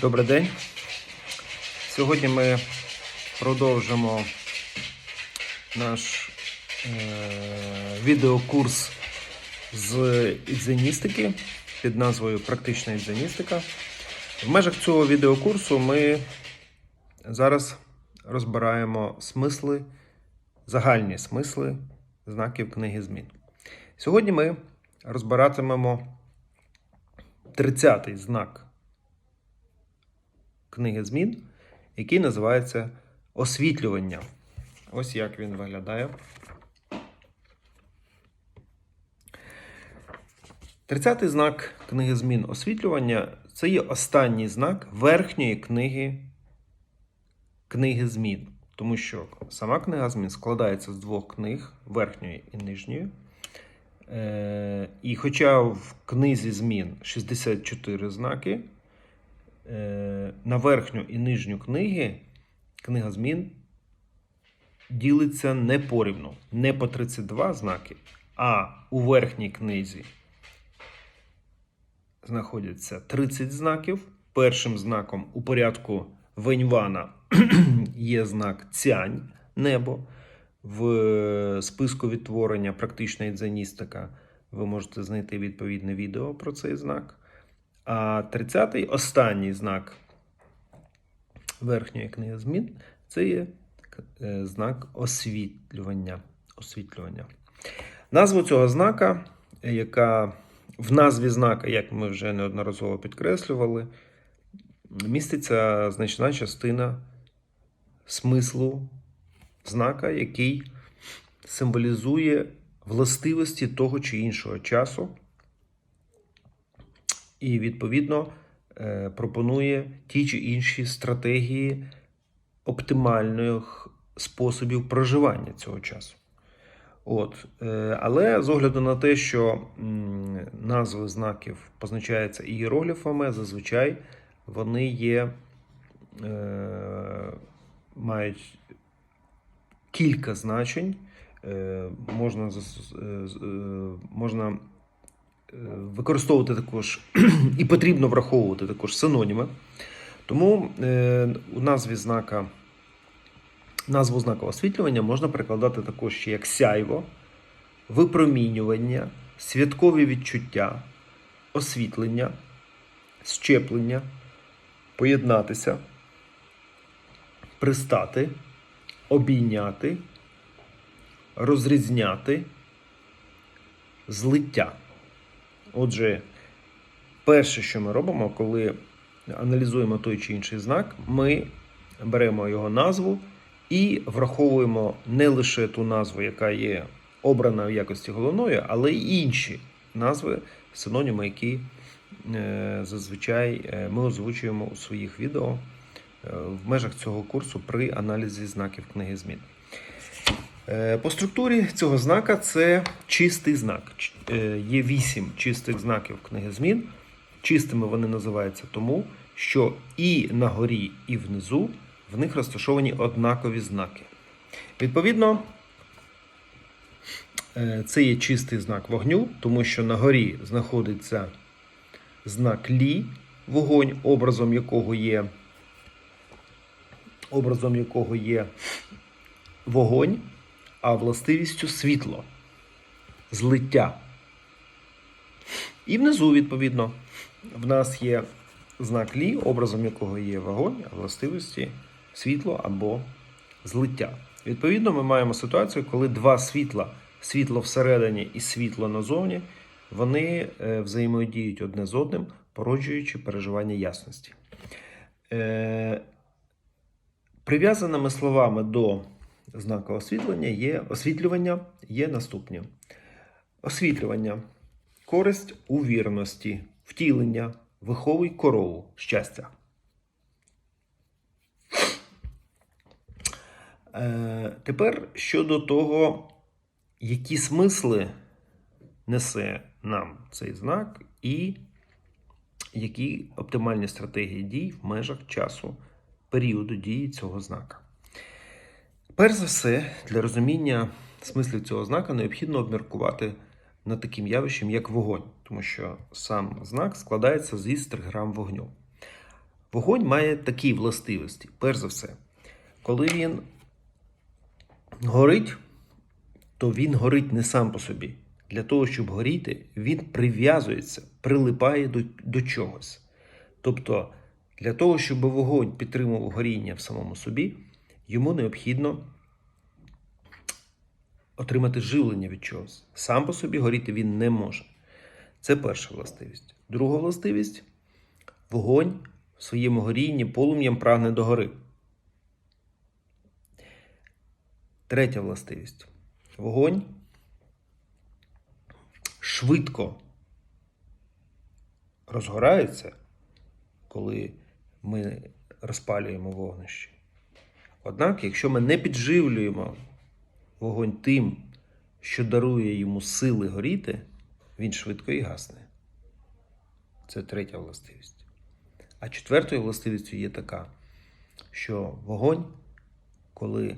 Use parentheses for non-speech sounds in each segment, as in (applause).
Добрий день. Сьогодні ми продовжимо наш е, відеокурс з ідзеністики під назвою Практична ідзеністика. В межах цього відеокурсу ми зараз розбираємо смисли, загальні смисли знаків книги змін. Сьогодні ми розбиратимемо 30-й знак книги змін, який називається освітлювання. Ось як він виглядає. 30-й знак книги змін освітлювання це є останній знак верхньої книги книги змін. Тому що сама книга змін складається з двох книг верхньої і нижньої. Е, і хоча в книзі змін 64 знаки, на верхню і нижню книги книга змін ділиться не порівну, не по 32 знаки, а у верхній книзі знаходяться 30 знаків. Першим знаком у порядку Веньвана (clears throat) є знак Цянь небо. В списку відтворення практична ідзеністика ви можете знайти відповідне відео про цей знак. А 30-й останній знак верхньої книги змін це є е, знак освітлювання. освітлювання. Назву цього знака, яка в назві знака, як ми вже неодноразово підкреслювали, міститься значна частина смислу знака, який символізує властивості того чи іншого часу, і, відповідно, е, пропонує ті чи інші стратегії оптимальних способів проживання цього часу. От. е, Але з огляду на те, що назви знаків позначаються ієрогліфами, зазвичай вони є, е, мають кілька значень. Можна, можна використовувати також (clears throat) і потрібно враховувати також синоніми. Тому е, у назві знака назву знака освітлювання можна перекладати також ще як сяйво, випромінювання, святкові відчуття, освітлення, щеплення, поєднатися, пристати, обійняти, розрізняти, злиття. Отже, перше, що ми робимо, коли аналізуємо той чи інший знак, ми беремо його назву і враховуємо не лише ту назву, яка є обрана в якості головної, але й інші назви, синоніми, які е, зазвичай е, ми озвучуємо у своїх відео е, в межах цього курсу при аналізі знаків книги змін. Е, По структурі цього знака це чистий знак. Е, Є вісім чистих знаків книги змін. Чистими вони називаються тому, що і на горі, і внизу в них розташовані однакові знаки. Відповідно, е, це є чистий знак вогню, тому що на горі знаходиться знак лі, вогонь, образом якого є, образом якого є вогонь, а властивістю світло, злиття. І внизу, відповідно, в нас є знак лі, образом якого є вогонь, а властивості світло або злиття. Відповідно, ми маємо ситуацію, коли два світла, світло всередині і світло назовні, вони е, взаємодіють одне з одним, породжуючи переживання ясності. Е, Прив'язаними словами до знака освітлення є освітлювання є наступні: освітлювання, користь у вірності, втілення, виховуй корову, щастя. Е, тепер щодо того, які смисли несе нам цей знак, і які оптимальні стратегії дій в межах часу періоду дії цього знака. Перш за все, для розуміння смислів цього знака необхідно обміркувати над таким явищем, як вогонь, тому що сам знак складається з істр грам вогню. Вогонь має такі властивості. Перш за все, коли він горить, то він горить не сам по собі. Для того, щоб горіти, він прив'язується, прилипає до, до чогось. Тобто, для того, щоб вогонь підтримував горіння в самому собі, йому необхідно отримати живлення від чогось. Сам по собі горіти він не може. Це перша властивість. Друга властивість вогонь в своєму горінні полум'ям прагне до гори. Третя властивість. Вогонь швидко розгорається, коли ми розпалюємо вогнище. Однак, якщо ми не підживлюємо вогонь тим, що дарує йому сили горіти, він швидко і гасне. Це третя властивість. А четвертою властивістю є така, що вогонь, коли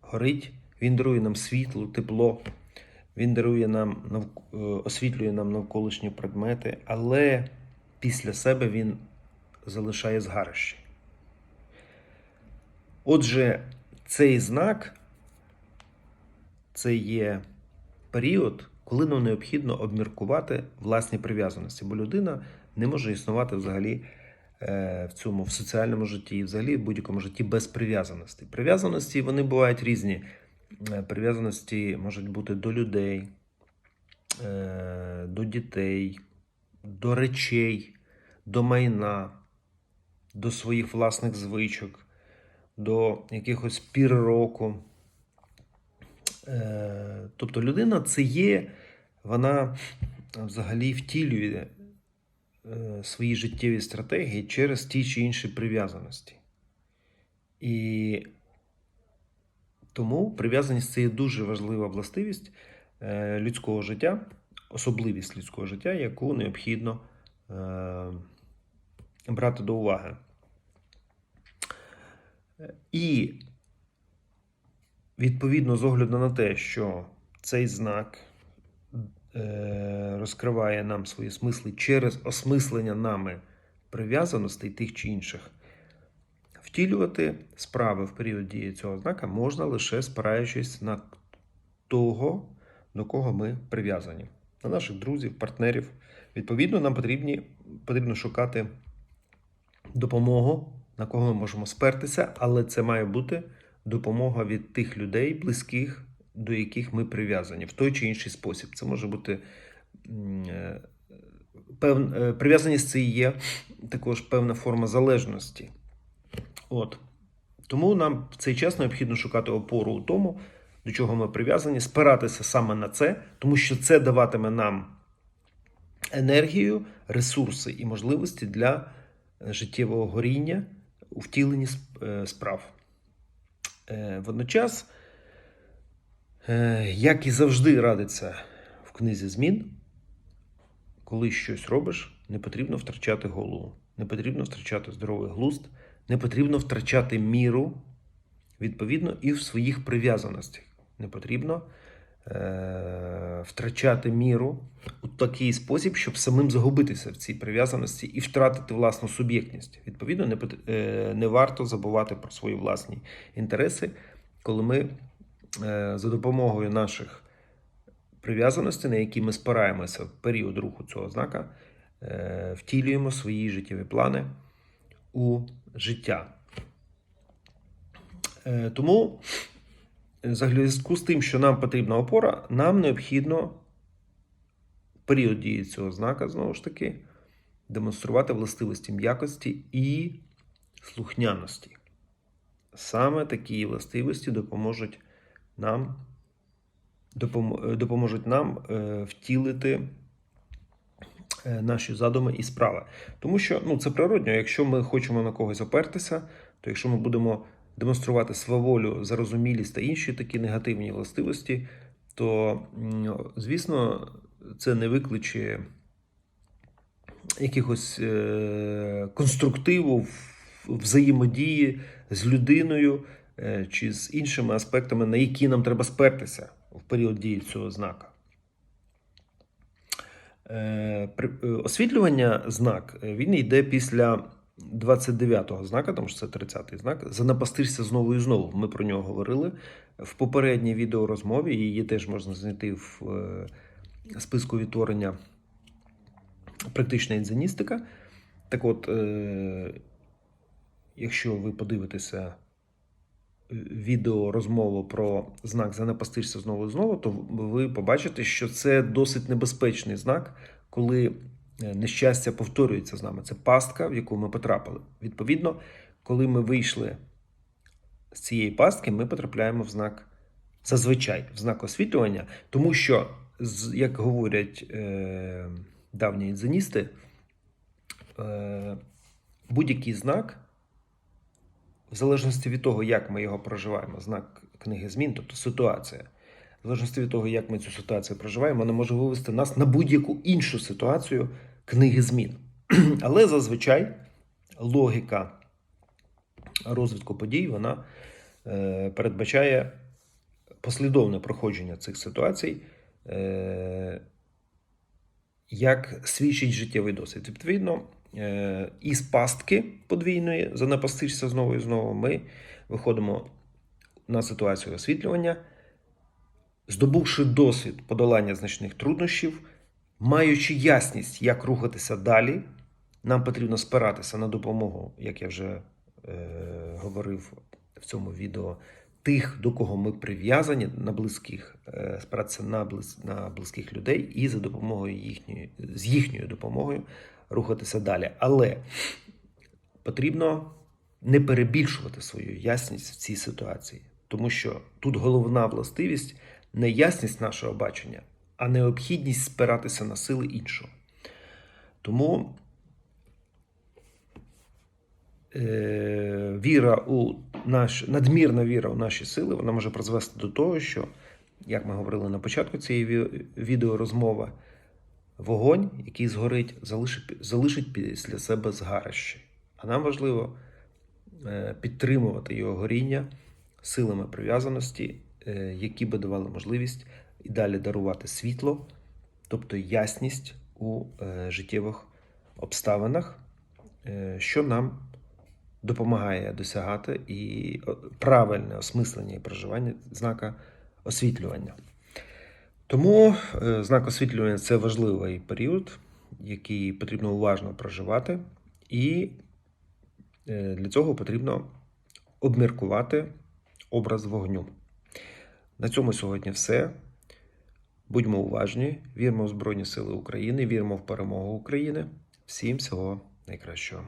горить, він дарує нам світло, тепло, він дарує нам е, освітлює нам навколишні предмети, але після себе він залишає згарище. Отже, цей знак це є період, коли нам необхідно обміркувати власні прив'язаності, бо людина не може існувати взагалі е, в цьому в соціальному житті, і взагалі в будь-якому житті без прив'язаності. Прив'язаності вони бувають різні. Е, Прив'язаності можуть бути до людей, е, до дітей, до речей, до майна, до своїх власних звичок, до якихось пір року. Е, Тобто людина це є, вона взагалі втілює е, свої життєві стратегії через ті чи інші прив'язаності. І тому прив'язаність це є дуже важлива властивість е, людського життя, особливість людського життя, яку необхідно брати до уваги. І відповідно з огляду на те, що цей знак е, розкриває нам свої смисли через осмислення нами прив'язаностей тих чи інших, втілювати справи в період дії цього знака можна лише спираючись на того, до кого ми прив'язані, на наших друзів, партнерів. Відповідно, нам потрібні, потрібно шукати допомогу, на кого ми можемо спертися, але це має бути допомога від тих людей, близьких, до яких ми прив'язані в той чи інший спосіб. Це може бути е, пев... е, прив'язаність це і є також певна форма залежності. От. Тому нам в цей час необхідно шукати опору у тому, до чого ми прив'язані, спиратися саме на це, тому що це даватиме нам енергію, ресурси і можливості для життєвого горіння у втіленні е, справ. Е, Водночас, е, як і завжди радиться в книзі змін, коли щось робиш, не потрібно втрачати голову, не потрібно втрачати здоровий глузд, не потрібно втрачати міру, відповідно, і в своїх прив'язаностях. Не потрібно втрачати міру у такий спосіб, щоб самим загубитися в цій прив'язаності і втратити власну суб'єктність. Відповідно, не, е- не варто забувати про свої власні інтереси, коли ми е- за допомогою наших прив'язаностей, на які ми спираємося в період руху цього знака, е- втілюємо свої життєві плани у життя. Е, Тому, е, зв'язку з тим, що нам потрібна опора, нам необхідно період дії цього знака, знову ж таки, демонструвати властивості м'якості і слухняності. Саме такі властивості допоможуть нам, допоможуть нам е, втілити е, наші задуми і справи. Тому що ну, це природньо, якщо ми хочемо на когось опертися, то якщо ми будемо демонструвати сваволю, зарозумілість та інші такі негативні властивості, то, звісно, це не викличе якихось е, конструктиву взаємодії з людиною е, чи з іншими аспектами, на які нам треба спертися в період дії цього знака. Е, Освітлювання знак він йде після 29-го знака, тому що це 30-й знак. Занапастишся знову і знову. Ми про нього говорили в попередній відеорозмові. Її теж можна знайти в е, списку відтворення практична інзеністика. Так от, е, якщо ви подивитеся е, відеорозмову про знак Занапастишся знову і знову, то ви побачите, що це досить небезпечний знак, коли нещастя повторюється з нами. Це пастка, в яку ми потрапили. Відповідно, коли ми вийшли з цієї пастки, ми потрапляємо в знак зазвичай в знак освітлювання, тому що, як говорять е, давні інзеністи, е, будь-який знак, в залежності від того, як ми його проживаємо, знак книги змін, тобто ситуація, в залежності від того, як ми цю ситуацію проживаємо, вона може вивести нас на будь-яку іншу ситуацію книги змін. (clears throat) Але зазвичай логіка розвитку подій вона е, передбачає послідовне проходження цих ситуацій, е, як свідчить життєвий досвід. Відповідно, е, із пастки подвійної занапастишся знову і знову, ми виходимо на ситуацію освітлювання, здобувши досвід подолання значних труднощів, маючи ясність, як рухатися далі, нам потрібно спиратися на допомогу, як я вже е, говорив в цьому відео, тих, до кого ми прив'язані на близьких, е, спиратися на, близ, на близьких людей і за допомогою їхньої, з їхньою допомогою рухатися далі. Але потрібно не перебільшувати свою ясність в цій ситуації, тому що тут головна властивість не ясність нашого бачення, а необхідність спиратися на сили іншого. Тому е, віра у наш, надмірна віра у наші сили, вона може призвести до того, що, як ми говорили на початку цієї ві- відеорозмови, вогонь, який згорить, залишить, залишить після себе згарище. А нам важливо е, підтримувати його горіння силами прив'язаності, які би давали можливість і далі дарувати світло, тобто ясність у е, життєвих обставинах, е, що нам допомагає досягати і правильне осмислення і проживання знака освітлювання. Тому е, знак освітлювання це важливий період, який потрібно уважно проживати, і е, для цього потрібно обміркувати образ вогню. На цьому сьогодні все. Будьмо уважні, віримо в Збройні Сили України, віримо в перемогу України. Всім всього найкращого.